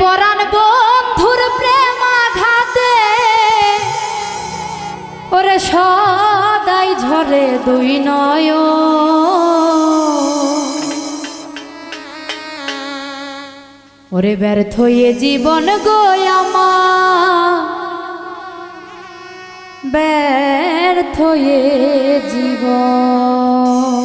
পরাণ বন্ধুর প্রেমাঘাতে, ওরে সদাই ঝরে দুই নয় ওরে ব্যর্থ এ জীবন গোয়ামা ব্যর্থ এ জীবন।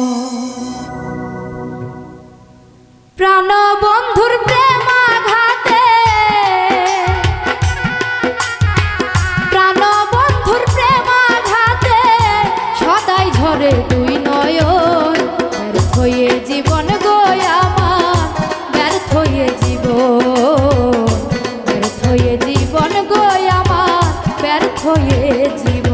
হয়ে জীব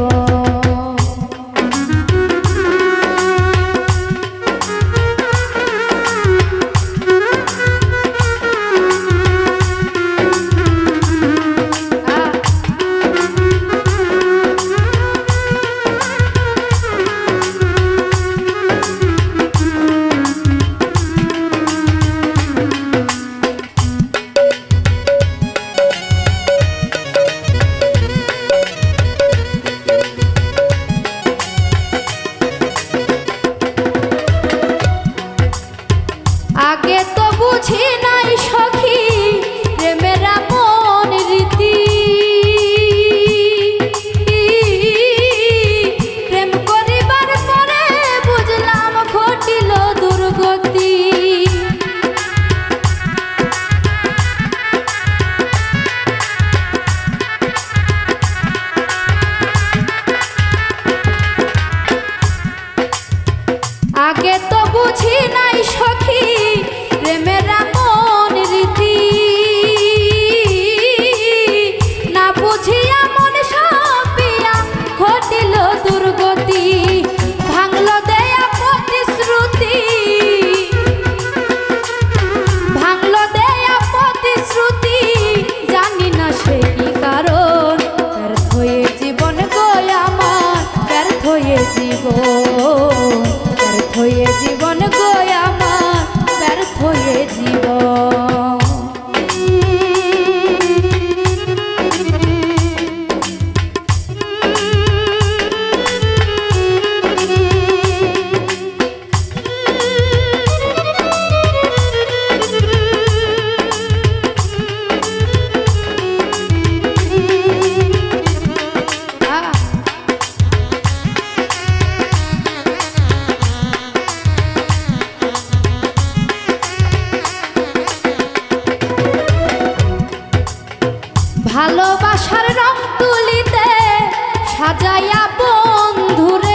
জীবন গো আমার ব্যর্থ হয়ে জীবন। ভালোবাসার রং তুলিতে সাজাইয়া বন্ধুরে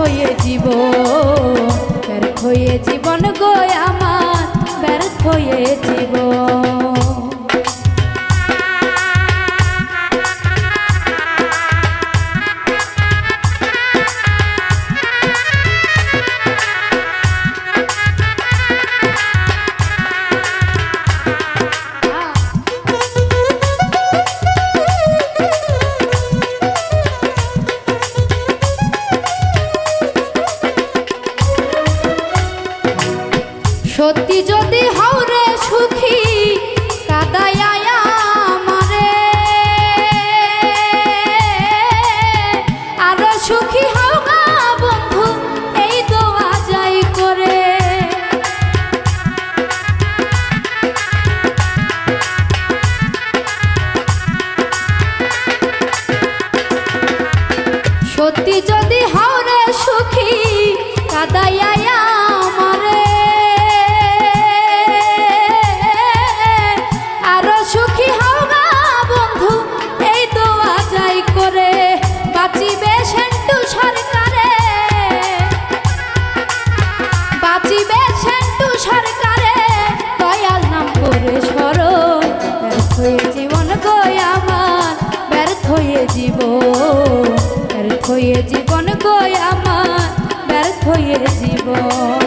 হয়ে জীব ব্যর্থ হয়ে জীবন গো আমার ব্যর্থ হয়ে জীবন জীবন